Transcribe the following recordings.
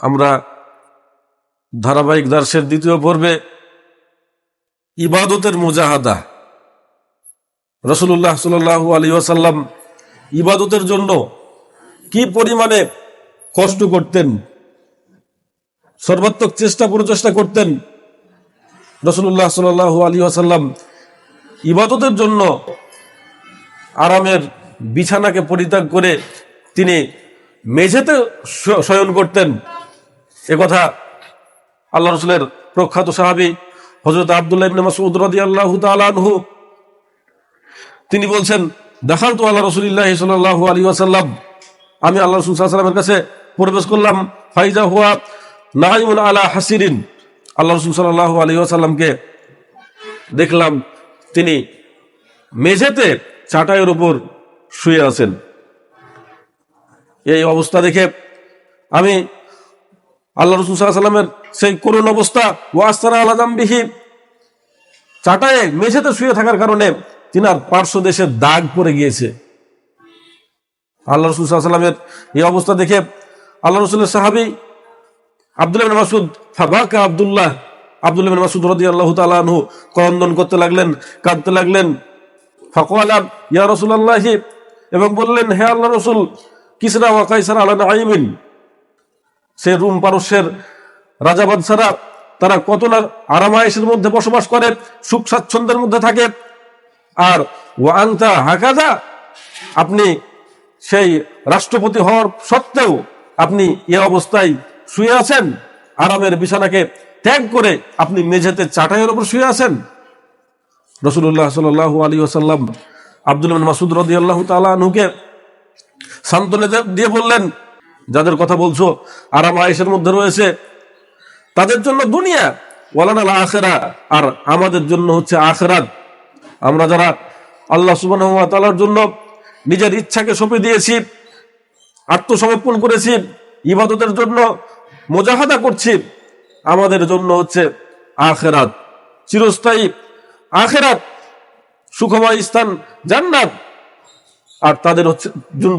আমরা ধারাবাহিক দার্সের দ্বিতীয় পর্বে ইবাদতের মুজাহাদা। রসুল্লাহ সাল আলী ওয়াসাল্লাম ইবাদতের জন্য কি পরিমাণে কষ্ট করতেন, সর্বাত্মক চেষ্টা প্রচেষ্টা করতেন রসুল্লাহ সাল আলী ওয়াসাল্লাম ইবাদতের জন্য আরামের বিছানাকে পরিত্যাগ করে তিনি মেঝেতে শয়ন করতেন। একথা আল্লাহ রসুলের প্রখ্যাত সাহাবী হজরত আবদুল্লাহ ইবনে মাসউদ রাদিয়াল্লাহু তাআলা আনহু। তিনি বলছেন, দেখাল তো আল্লাহ রসুলিল্লাহ সাল্লাল্লাহু আলাইহি ওয়াসাল্লাম, আমি আল্লাহ রসুল সাল্লাল্লাহু কাছে প্রবেশ করলাম, ফাইজা হুয়া নাইমুন আলা হাসিরিন। আল্লাহ রসুল সাল্লাল্লাহু আলাইহি ওয়াসাল্লামকে দেখলাম, তিনি মেঝেতে চাটাইয়ের উপর শুয়ে আছেন। এই অবস্থা দেখে আমি আল্লাহ রসুল সাল্লামের সেই করুণ অবস্থা ও আস্তারা আলাদামবিহি চাটায়ে মেঝেতে শুয়ে থাকার কারণে তিনার পার্শ্ব দেশে দাগ পড়ে গিয়েছে। আল্লাহ রসুল সাল্লামের এই অবস্থা দেখে আল্লাহ রসুলের সাহাবি আব্দুল্লাহ মাসুদ ফাবাকা আব্দুল্লাহ আব্দুল্লাহ মাসুদ রদি আল্লাহ তালু ক্রন্দন করতে লাগলেন, কাঁদতে লাগলেন। ফকওয়ালাম ইয়া রসুল রসুল্লাহি এবং বললেন, হে আল্লাহ রসুল, কিসরা ওয়া কাইসার আলা নাইমিন সে রুম পারস্যের রাজা বাদশারা, তারা কত না আরামায়েশের মধ্যে বসবাস করে, সুখ স্বাচ্ছন্দ্যের মধ্যে থাকে। আর ওয়াংতা হাকাদা আপনি সেই রাষ্ট্রপতি হওয়ার সত্ত্বেও আপনি এ অবস্থায় শুয়ে আছেন। আরামের বিছানাকে ত্যাগ করে আপনি মেঝেতে চাটাইয়ের উপর শুয়ে আছেন। রসুল্লাহ সাল আলী ওসাল্লাম আব্দুল মাসুদ রদি আল্লাহ তালুকে সান্ত্বনা দিয়ে বললেন যাদের কথা বলছো, আরাম আয়েসের মধ্যে রয়েছে, তাদের জন্য দুনিয়া। ওয়ালানাল আখেরা আর আমাদের জন্য হচ্ছে আখেরাত। আমরা যারা আল্লাহ সুবাহ তালার জন্য নিজের ইচ্ছাকে সঁপে দিয়েছি, আত্মসমর্পণ করেছি, ইবাদতের জন্য মোজাহাদা করছি, আমাদের জন্য হচ্ছে আখেরাত। চিরস্থায়ী আখেরাত, সুখময় স্থান জান্নাত। আর তাদের হচ্ছে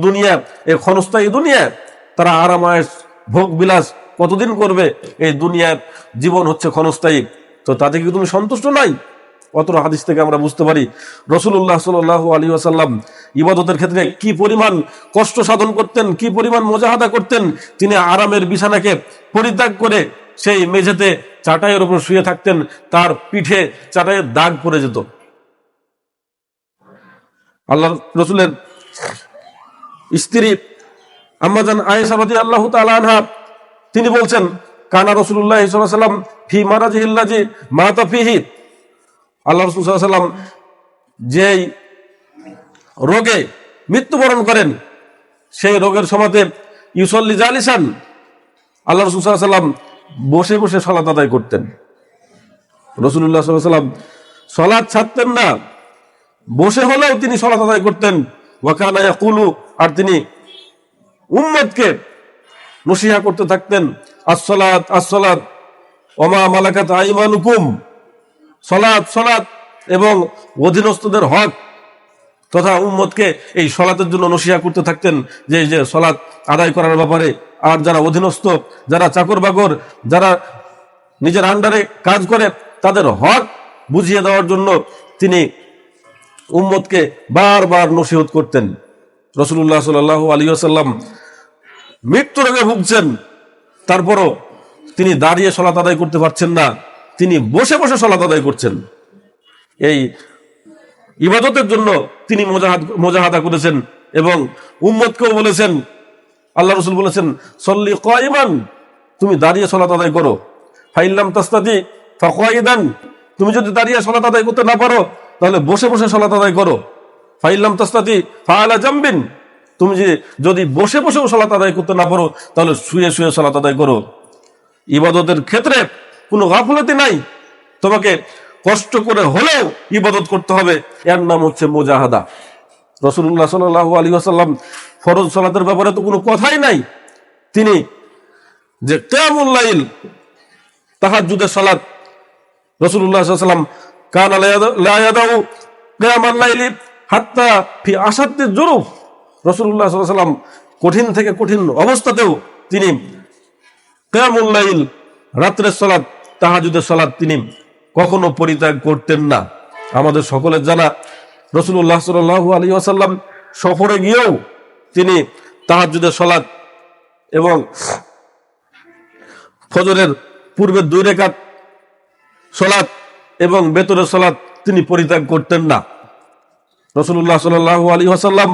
দুনিয়া এই ক্ষণস্থায়ী দুনিয়া। তারা আরামায়েশ ভোগ বিলাস কতদিন করবে? এই দুনিয়ার জীবন হচ্ছে ক্ষণস্থায়ী। তো তাতে কি তুমি সন্তুষ্ট নাই? অত হাদিস থেকে আমরা বুঝতে পারি রসুল্লাহ সাল আলী আসাল্লাম ইবাদতের ক্ষেত্রে কি পরিমাণ কষ্ট সাধন করতেন, কি পরিমাণ মোজাহাদা করতেন, তিনি আরামের বিছানাকে পরিত্যাগ করে সেই মেঝেতে চাটাইয়ের উপর শুয়ে থাকতেন, তার পিঠে চাটাইয়ের দাগ পড়ে যেত। আল্লাহ রসুলের স্ত্রী আম্মাজান আয়েশাবাদী আল্লাহ আনহা, তিনি বলছেন, কানা রসুল্লাহ সাল্লাম ফি মারাজিহিল্লাজি মাতা ফিহি। আল্লাহ রসুল সাল্লাম যেই রোগে মৃত্যুবরণ করেন, সেই রোগের সমাতে ইউসল্লি জালিসান আল্লাহ রসুল সাল্লাম বসে বসে সলাত আদায় করতেন। রসুল্লাহ সাল্লাম সলাদ ছাড়তেন না, বসে হলেও তিনি সলাত আদায় করতেন। ওয়াকানা ইয়াকুলু, আর তিনি উম্মতকে নসিহা করতে থাকতেন, আসসালাত আসসালাত ওমা মালাকাত আইমানুকুম সলাৎ সলাৎ এবং অধীনস্থদের হক তথা উম্মতকে এই সলাতের জন্য নসিহা করতে থাকতেন যে যে সলাৎ আদায় করার ব্যাপারে আর যারা অধীনস্থ, যারা চাকর বাকর যারা নিজের আন্ডারে কাজ করে, তাদের হক বুঝিয়ে দেওয়ার জন্য তিনি উম্মতকে বারবার নসিহত করতেন। রসুল্লাহ সাল আলী আসাল্লাম মৃত্যু রোগে ভুগছেন। তারপরও তিনি দাঁড়িয়ে সলাত আদায় করতে পারছেন না। তিনি বসে বসে সলাত আদায় করছেন। এই ইবাদতের জন্য তিনি মোজাহাদ, মোজাহাদা করেছেন এবং উম্মতকেও বলেছেন, আল্লাহ রসুল বলেছেন, সল্লি কয়মান তুমি দাঁড়িয়ে সলাত আদায় করো। ফাইল্লাম তাস্তাদি ফাকওয়াইদান তুমি যদি দাঁড়িয়ে সলাত আদায় করতে না পারো, তাহলে বসে বসে সলাত আদায় করো। ফাইল্লাম তাস্তাদি ফাআলা জামবিন। তুমি যে যদি বসে বসেও সলাত আদায় করতে না পারো, তাহলে শুয়ে শুয়ে সলাত আদায় করো। ইবাদতের ক্ষেত্রে কোনো গাফলতি নাই। তোমাকে কষ্ট করে হলেও ইবাদত করতে হবে। এর নাম হচ্ছে মোজাহাদা। রসুল্লাহ সাল আলী আসাল্লাম ফরজ সলাতের ব্যাপারে তো কোনো কথাই নাই। তিনি যে কেমুল্লাইল তাহার যুদের সালাত রসুল্লাহ সাল্লাম কান কেয়ামাল্লাইলি হাত্তা ফি আসাদ্দি জরুফ। রসুল্লাহ সাল্লাম কঠিন থেকে কঠিন অবস্থাতেও তিনি কেয়ামুল্লাইল রাত্রের সলাদ, তাহাজুদের সলাদ তিনি কখনো পরিত্যাগ করতেন না। আমাদের সকলের জানা রসুল্লাহ সাল আলী আসাল্লাম সফরে গিয়েও তিনি তাহাজুদের সলাদ এবং ফজরের পূর্বের দুই রেখাত সলাৎ এবং বেতরের সলাৎ তিনি পরিত্যাগ করতেন না। রসুল্লাহ সাল আলী আসাল্লাম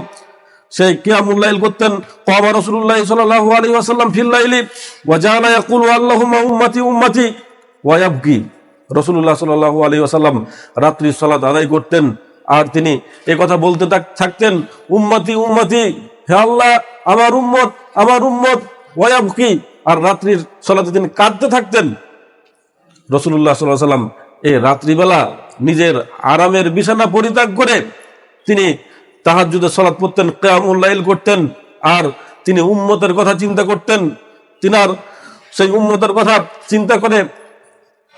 সেই কিয়ামুল্লাইল করতেন। কমা রসুল্লাহ সাল্লাহ আলী আসাল্লাম ফিল্লাইলি ওয়াজানা ইয়াকুল আল্লাহুম্মা উম্মতি উম্মতি ওয়ায়াবকি রসুল্লাহ সাল্লাহ আলী আসাল্লাম রাত্রি সালাত আদায় করতেন, আর তিনি এ কথা বলতে থাকতেন, উম্মতি উম্মতি, হে আল্লাহ, আমার উম্মত আমার উম্মত ওয়ায়াবকি আর রাত্রির সালাতে তিনি কাঁদতে থাকতেন। রসুল্লাহ সাল্লাহ সাল্লাম এই রাত্রিবেলা নিজের আরামের বিছানা পরিত্যাগ করে তিনি তাহাজুদের সলাৎ পড়তেন কেয়ামুল্লাইল করতেন, আর তিনি উম্মতের কথা চিন্তা করতেন। তিনার সেই উম্মতের কথা চিন্তা করে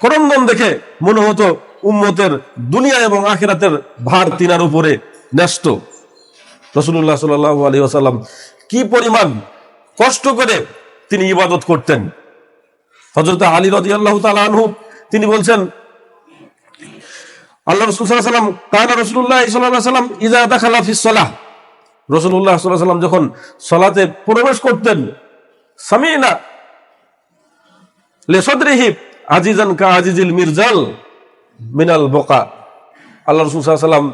করন্দন দেখে মনে হতো উম্মতের দুনিয়া এবং আখেরাতের ভার তিনার উপরে ন্যস্ত। রসুল্লাহ সাল আলী আসাল্লাম কি পরিমাণ কষ্ট করে তিনি ইবাদত করতেন। হজরত আলী রাজি আল্লাহ আনহু, তিনি বলছেন আল্লাহ রসুল সাল্লাম রসুল্লাহ সাল্লাম ইজা দাখালা রসুল্লাহ সাল্লাম যখন সলাতে প্রবেশ করতেন, সামিনা লেসদ্রিহি আজিজান কা আজিজিল মির্জাল মিনাল বোকা। আল্লাহ রসুল সাল্লাম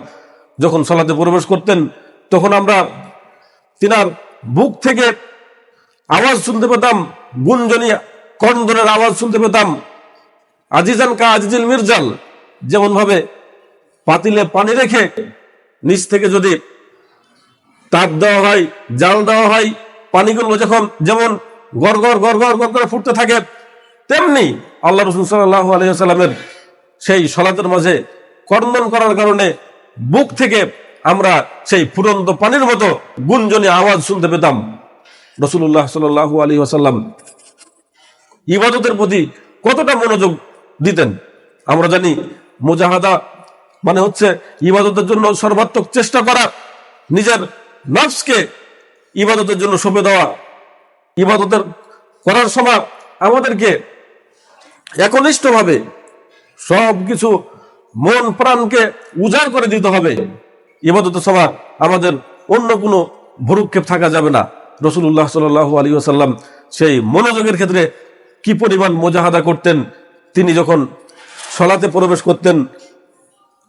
যখন সলাতে প্রবেশ করতেন, তখন আমরা তিনার বুক থেকে আওয়াজ শুনতে পেতাম, গুঞ্জনী, কন্দনের আওয়াজ শুনতে পেতাম, আজিজান কা আজিজিল মির্জাল যেমন ভাবে পাতিলে পানি রেখে নিচ থেকে যদি তাপ দেওয়া হয়, জাল দেওয়া হয়, পানিগুলো যখন যেমন গড় গড় গড় গড় করে ফুটতে থাকে, তেমনি আল্লাহ রসুল সাল্লাহ আলহিহাস্লামের সেই সলাতের মাঝে কর্মন করার কারণে বুক থেকে আমরা সেই ফুরন্ত পানির মতো গুঞ্জনী আওয়াজ শুনতে পেতাম। রসুল্লাহ সাল্লাহ আলী আসাল্লাম ইবাদতের প্রতি কতটা মনোযোগ দিতেন? আমরা জানি মুজাহাদা মানে হচ্ছে ইবাদতের জন্য সর্বাত্মক চেষ্টা করা, নিজের নফসকে ইবাদতের জন্য সঁপে দেওয়া, ইবাদতের করার সময় আমাদেরকে একনিষ্ঠভাবে সব কিছু মন প্রাণকে উজাড় করে দিতে হবে। ইবাদতের সময় আমাদের অন্য কোনো ভরুক্ষেপ থাকা যাবে না। রসুল্লাহ সাল আলী আসাল্লাম সেই মনোযোগের ক্ষেত্রে কি পরিমাণ মোজাহাদা করতেন? তিনি যখন সলাতে প্রবেশ করতেন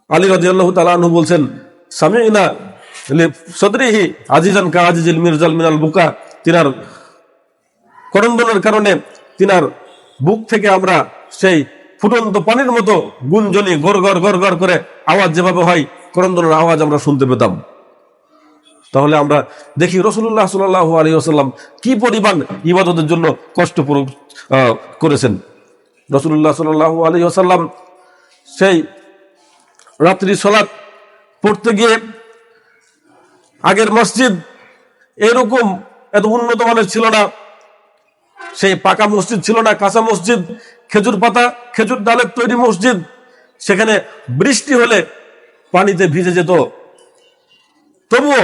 আলী রাজি আল্লাহ তালু বলছেন, সামিনা সদরিহি আজিজান কা আজিজিল মির্জাল মিনাল বুকা। তিনার করন্দনের কারণে তিনার বুক থেকে আমরা সেই ফুটন্ত পানির মতো গুঞ্জনি গড় গড় গড় গড় করে আওয়াজ যেভাবে হয়, করন্দনের আওয়াজ আমরা শুনতে পেতাম। তাহলে আমরা দেখি রসুল্লাহ সাল্লাহ আলী আসাল্লাম কি পরিমাণ ইবাদতের জন্য কষ্ট করেছেন। রসুল্লাহ সাল্লাহ আলী আসাল্লাম সেই রাত্রি সলাৎ পড়তে গিয়ে আগের মসজিদ এরকম এত উন্নত মানের ছিল না। সেই পাকা মসজিদ ছিল না, কাঁচা মসজিদ, খেজুর পাতা, খেজুর ডালের তৈরি মসজিদ। সেখানে বৃষ্টি হলে পানিতে ভিজে যেত। তবুও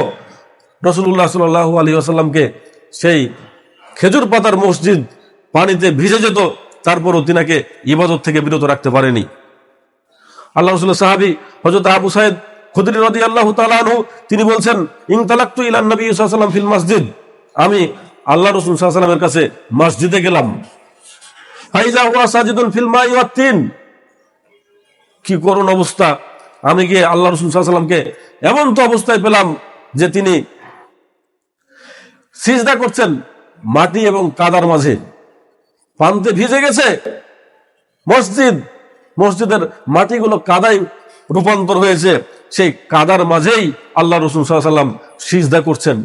রসুল্লাহ সাল আলী আসাল্লামকে সেই খেজুর পাতার মসজিদ পানিতে ভিজে যেত। তারপরও তিনাকে ইবাদত থেকে বিরত রাখতে পারেনি। আল্লাহ রসুল সাহাবি হজরত আবু সাহেদ খুদরি রদি আল্লাহ তালু তিনি বলছেন ইং তালাক্তু ইলান নবী সাল্লাম ফিল মসজিদ। আমি আল্লাহ রসুল সাল্লামের কাছে মসজিদে গেলাম। সাজিদুল ফিল মাই কি করুণ অবস্থা। আমি গিয়ে আল্লাহ রসুল সাল্লামকে এমন তো অবস্থায় পেলাম যে তিনি সিজদা করছেন মাটি এবং কাদার মাঝে। পান্তে ভিজে গেছে। মসজিদ মসজিদের মাটিগুলো কাদায় রূপান্তর হয়েছে। সেই কাদার মাঝেই আল্লাহ রসুল সাল্লাম সিজদা করছেন।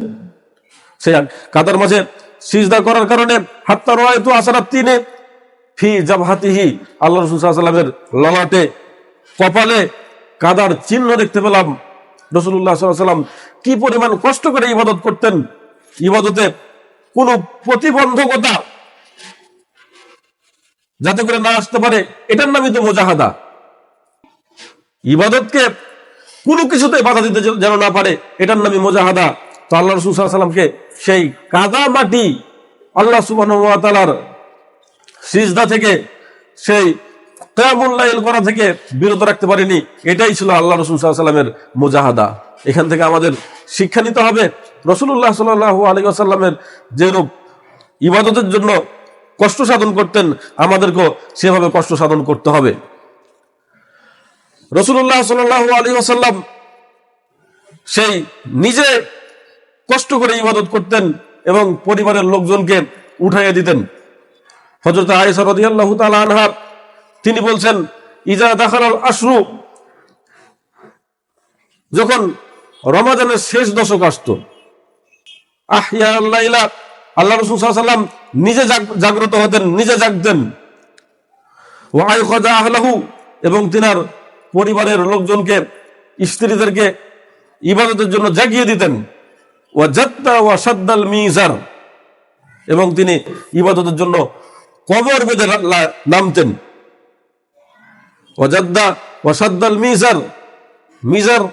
সেই কাদার মাঝে সিজদা করার কারণে হাত্তা রয়তো আসারাত তিনে ফি জাবহাতিহি আল্লাহ রসুল সাল্লামের ললাটে কপালে কাদার চিহ্ন দেখতে পেলাম। রসুল্লাহ সাল্লাম কি পরিমাণ কষ্ট করে ইবাদত করতেন। ইবাদতে কোনো প্রতিবন্ধকতা যাতে করে না আসতে পারে, এটার নামই তো মোজাহাদা। ইবাদতকে কোনো কিছুতে বাধা দিতে যেন না পারে, এটার নামই মোজাহাদা। তো আল্লাহ রসুল সাল্লামকে সেই কাদা মাটি আল্লাহ সুবাহ তালার সিজদা থেকে সেই কেয়ামুল্লাইল করা থেকে বিরত রাখতে পারেনি, এটাই ছিল আল্লাহ রসুল সাল্লামের মুজাহাদা। এখান থেকে আমাদের শিক্ষা নিতে হবে রসুল্লাহ সাল্লাহ আলী আসাল্লামের যেরূপ ইবাদতের জন্য কষ্ট সাধন করতেন, আমাদেরকেও সেভাবে কষ্ট সাধন করতে হবে। রসুল্লাহ সাল্লাহ আলী আসাল্লাম সেই নিজে কষ্ট করে ইবাদত করতেন এবং পরিবারের লোকজনকে উঠাইয়া দিতেন। হজরত আয়েশা রাদিয়াল্লাহু তাআলা আনহা, তিনি বলছেন ইজা দাখালাল আশরু যখন রমাদানের শেষ দশক আসতো আহিয়া আল্লাহ আল্লাহ রসুল সাল্লাম নিজে জাগ্রত হতেন, নিজে জাগতেন। ও আয়ুখজা আহলাহু, এবং তিনার পরিবারের লোকজনকে, স্ত্রীদেরকে ইবাদতের জন্য জাগিয়ে দিতেন। ও জাত্তা ও সাদ্দাল মিজার, এবং তিনি ইবাদতের জন্য কবর বেঁধে নামতেন। ওজাদ্দা ওয়াসাদ্দাল মিজার মিজার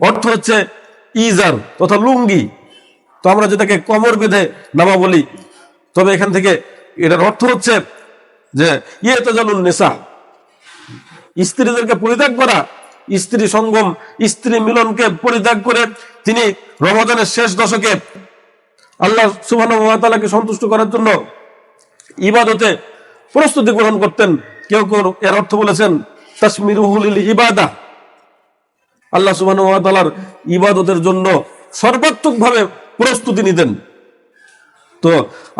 অর্থ হচ্ছে ইজার তথা লুঙ্গি। তো আমরা যেটাকে কমর বেঁধে নামা বলি, তবে এখান থেকে এটার অর্থ হচ্ছে যে ইয়ে তাজালুন নেশা স্ত্রীদেরকে পরিত্যাগ করা, স্ত্রী সঙ্গম, স্ত্রী মিলনকে পরিত্যাগ করে তিনি রমাদানের শেষ দশকে আল্লাহ সুবাহকে সন্তুষ্ট করার জন্য ইবাদতে প্রস্তুতি গ্রহণ করতেন। কেউ কেউ এর অর্থ বলেছেন তাসমিরুহুল ইবাদা। আল্লাহ সুবাহর ইবাদতের জন্য সর্বাত্মক ভাবে প্রস্তুতি নিতেন। তো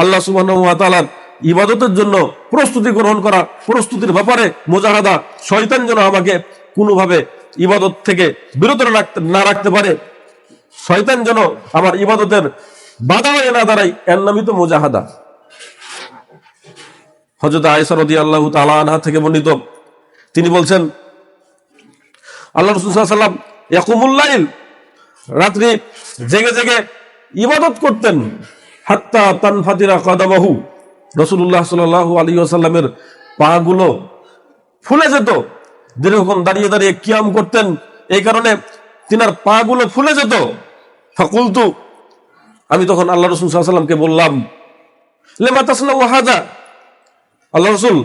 আল্লাহ সুবাহর ইবাদতের জন্য প্রস্তুতি গ্রহণ করা, প্রস্তুতির ব্যাপারে মোজাহাদা শয়তান যেন আমাকে কোনোভাবে ইবাদত থেকে বিরত না রাখতে পারে। শয়তান যেন আমার ইবাদতের বাধা হয়ে না দাঁড়াই এর নামই তো মোজাহাদা। হজরত আয়সা আল্লাহ তালা থেকে বর্ণিত, তিনি বলছেন, আল্লাহ রসুল্লাম ইয়াকুমুল্লাইল রাত্রি জেগে জেগে ইবাদত করতেন। হাত্তা তানফাতিরা কাদামাহু। রসুল্লাহ সাল আলী আসাল্লামের পাগুলো ফুলে যেত। দীর্ঘক্ষণ দাঁড়িয়ে দাঁড়িয়ে কিয়াম করতেন। এই কারণে তিনার পাগুলো ফুলে যেত। ফাকুলতু, আমি তখন আল্লাহ রসুল সাল্লামকে বললাম, লেমা তাসনা ওয়াহাদা আল্লাহ রসুল,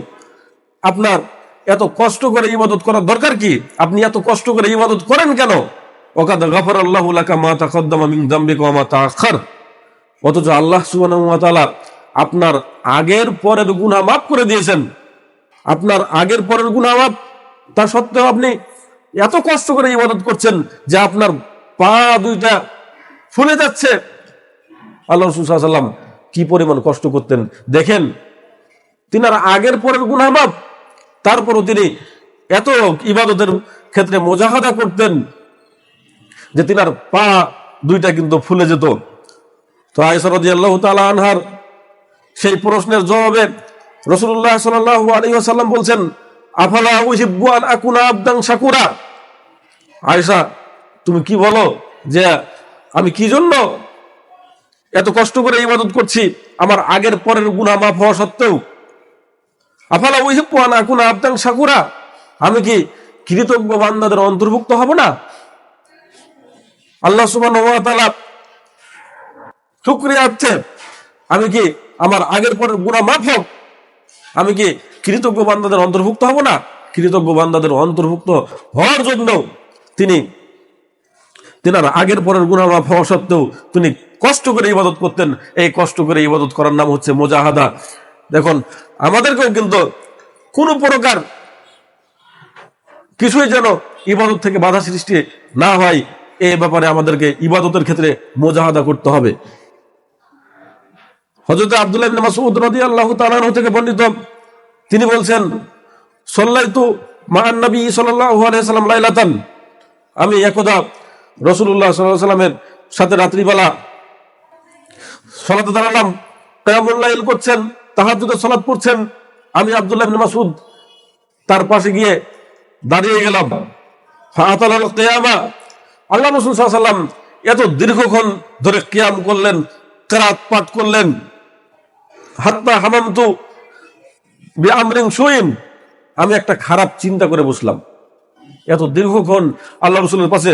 আপনার এত কষ্ট করে ইবাদত করার দরকার কি? আপনি এত কষ্ট করে ইবাদত করেন কেন? ওকাদ গাফর আল্লাহ লাকা মা তাকদ্দামা মিন যামবিকা ওয়া মা তাআখার। অথচ আল্লাহ সুবহানাহু ওয়া তাআলা আপনার আগের পরের গুনাহ মাফ করে দিয়েছেন। আপনার আগের পরের গুনাহ মাফ, তা সত্ত্বেও আপনি এত কষ্ট করে ইবাদত করছেন যে আপনার পা দুইটা ফুলে যাচ্ছে। আল্লাহ রসুল সাল্লাম কি পরিমাণ কষ্ট করতেন। দেখেন, তিনার আগের পরের গুনামাপ তারপরও তিনি এত ইবাদতের ক্ষেত্রে মোজাহাদা করতেন। যে তিনার পা দুইটা কিন্তু ফুলে যেত। তো আয়সরদি আল্লাহ তালা আনহার সেই প্রশ্নের জবাবে রসুল্লাহ সাল্লাহ বলছেন, আফালা উহিব্বু আন আকুনা আবদান শাকুরা? আয়সা তুমি কি বলো যে আমি কি জন্য এত কষ্ট করে ইবাদত করছি? আমার আগের পরের গুণা মাফ হওয়া সত্ত্বেও। আফালা উহিব্বু আন আকুনা আবদান শাকুরা? আমি কি কৃতজ্ঞ বান্দাদের অন্তর্ভুক্ত হব না? আল্লাহ তাআলা শুকরিয়া আছে আমি কি আমার আগের পরের গুণা মাফ হোক আমি কি কৃতজ্ঞ বান্দাদের অন্তর্ভুক্ত হব না? কৃতজ্ঞ বান্দাদের অন্তর্ভুক্ত হওয়ার জন্য তিনি তিনার আগের পরের গুণা মাফ হওয়া সত্ত্বেও তিনি কষ্ট করে ইবাদত করতেন। এই কষ্ট করে ইবাদত করার নাম হচ্ছে মোজাহাদা। দেখুন, আমাদেরকেও কিন্তু কোনো প্রকার কিছুই যেন ইবাদত থেকে বাধা সৃষ্টি না হয়। এ ব্যাপারে আমাদেরকে ইবাদতের ক্ষেত্রে মোজাহাদা করতে হবে। হজরত আব্দুল্লাহ ইবনে মাসউদ রাদিয়াল্লাহু তাআলা থেকে বর্ণিত, তিনি বলছেন, সাল্লাইতু মা নবী সাল্লাম লাইলাতান। আমি একদা সাল্লাল্লাহু সাল্লামের সাথে রাত্রিবেলা সালাতে দাঁড়ালাম, কিয়ামুল লাইল করছেন, তাহাজ্জুদের সালাত পড়ছেন। আমি আব্দুল্লাহ মাসউদ তার পাশে গিয়ে দাঁড়িয়ে গেলাম। আল কিয়ামা আল্লাহ রাসূল সাল্লাম এত দীর্ঘক্ষণ ধরে কিয়াম করলেন কেরাত পাঠ করলেন। হাত্তা হামামতু বিআমরিন সুইন আমি একটা খারাপ চিন্তা করে বসলাম। এত দীর্ঘক্ষণ আল্লাহ রসুলের পাশে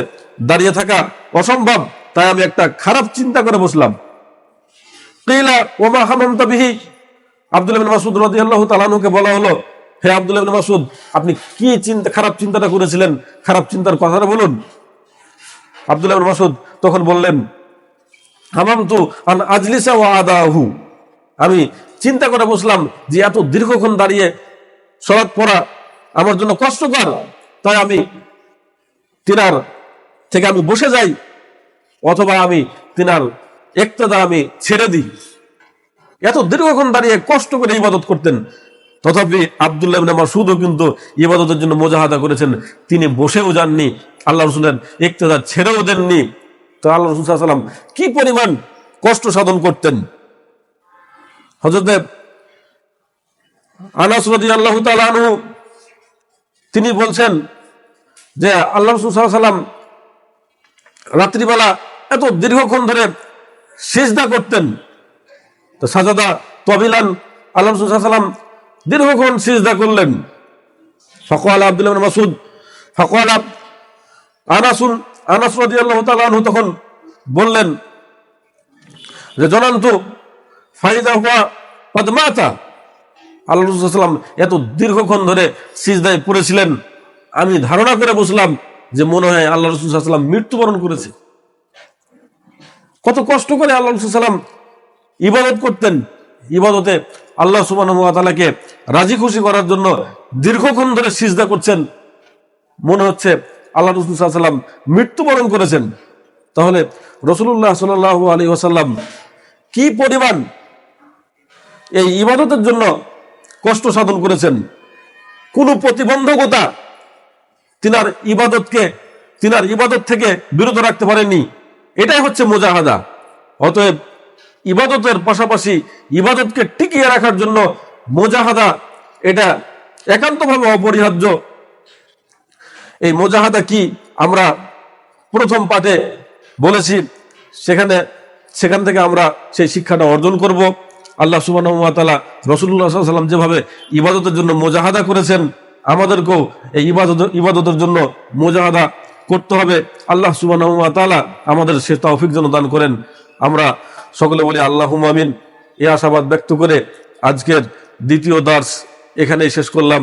দাঁড়িয়ে থাকা অসম্ভব, তাই আমি একটা খারাপ চিন্তা করে বসলাম। কিলা ওমা হামামতা বিহি? আব্দুল ইবিন মাসুদ রাদিয়াল্লাহু তাআলাকে বলা হলো, হে আব্দুল মাসুদ আপনি কি চিন্তা, খারাপ চিন্তাটা করেছিলেন? খারাপ চিন্তার কথাটা বলুন। আব্দুল ইবিন মাসুদ তখন বললেন, হামামতু আন আজলিসা ওয়া আদাহু। আমি চিন্তা করে বসলাম যে এত দীর্ঘক্ষণ দাঁড়িয়ে সলাৎ পড়া আমার জন্য কষ্টকর। তাই আমি তিনার থেকে আমি বসে যাই, অথবা আমি তিনার একটাদা আমি ছেড়ে দিই। এত দীর্ঘক্ষণ দাঁড়িয়ে কষ্ট করে ইবাদত করতেন। তথাপি আবদুল্লাহ মাসুদও কিন্তু ইবাদতের জন্য মোজাহাদা করেছেন। তিনি বসেও যাননি আল্লাহ রসুলের একটাদা ছেড়েও দেননি। তো আল্লাহ রসুল কি পরিমাণ কষ্ট সাধন করতেন? হজরত আনাস আল্লাহ তালু তিনি বলছেন যে, আল্লাহ রসুল সাল্লাম রাত্রিবেলা এত দীর্ঘক্ষণ ধরে সেজদা করতেন। তো সাজাদা তবিলান আল্লাহ রসুল সাল্লাম দীর্ঘক্ষণ সিজদা করলেন। ফকওয়াল আব্দুল্লাহ বিন মাসুদ ফকওয়াল আনাসুন আনাস রাদিয়াল্লাহু তাআলা আনহু তখন বললেন যে ফাইদা হুয়া এত দীর্ঘক্ষণ ধরে সিজদায় পড়েছিলেন। আমি ধারণা করে বসলাম যে, মনে হয় আল্লাহ রসুল সাল্লাম মৃত্যুবরণ করেছে। কত কষ্ট করে আল্লাহ রসুল ইবাদত করতেন। ইবাদতে আল্লাহ সুবানকে রাজি খুশি করার জন্য দীর্ঘক্ষণ ধরে সিজদা করছেন। মনে হচ্ছে আল্লাহ রসুল মৃত্যুবরণ করেছেন। তাহলে রসুল্লাহ সাল আলী ওসাল্লাম কি পরিমাণ এই ইবাদতের জন্য কষ্ট সাধন করেছেন? কোনো প্রতিবন্ধকতা তিনার ইবাদতকে, তিনার ইবাদত থেকে বিরত রাখতে পারেননি। এটাই হচ্ছে মোজাহাদা। অতএব ইবাদতের পাশাপাশি ইবাদতকে টিকিয়ে রাখার জন্য মোজাহাদা এটা একান্তভাবে অপরিহার্য। এই মোজাহাদা কি আমরা প্রথম পাঠে বলেছি, সেখানে, সেখান থেকে আমরা সেই শিক্ষাটা অর্জন করব। আল্লাহ সুবাহ রসুল্লাহ সাল্লাম যেভাবে ইবাদতের জন্য মোজাহাদা করেছেন, আমাদেরকেও এই ইবাদত, ইবাদতের জন্য মোজাহাদা করতে হবে। আল্লাহ সুবাহ আমাদের সে তৌফিক যেন দান করেন। আমরা সকলে বলি আল্লাহ আমিন। এ আশাবাদ ব্যক্ত করে আজকের দ্বিতীয় দার্স এখানেই শেষ করলাম।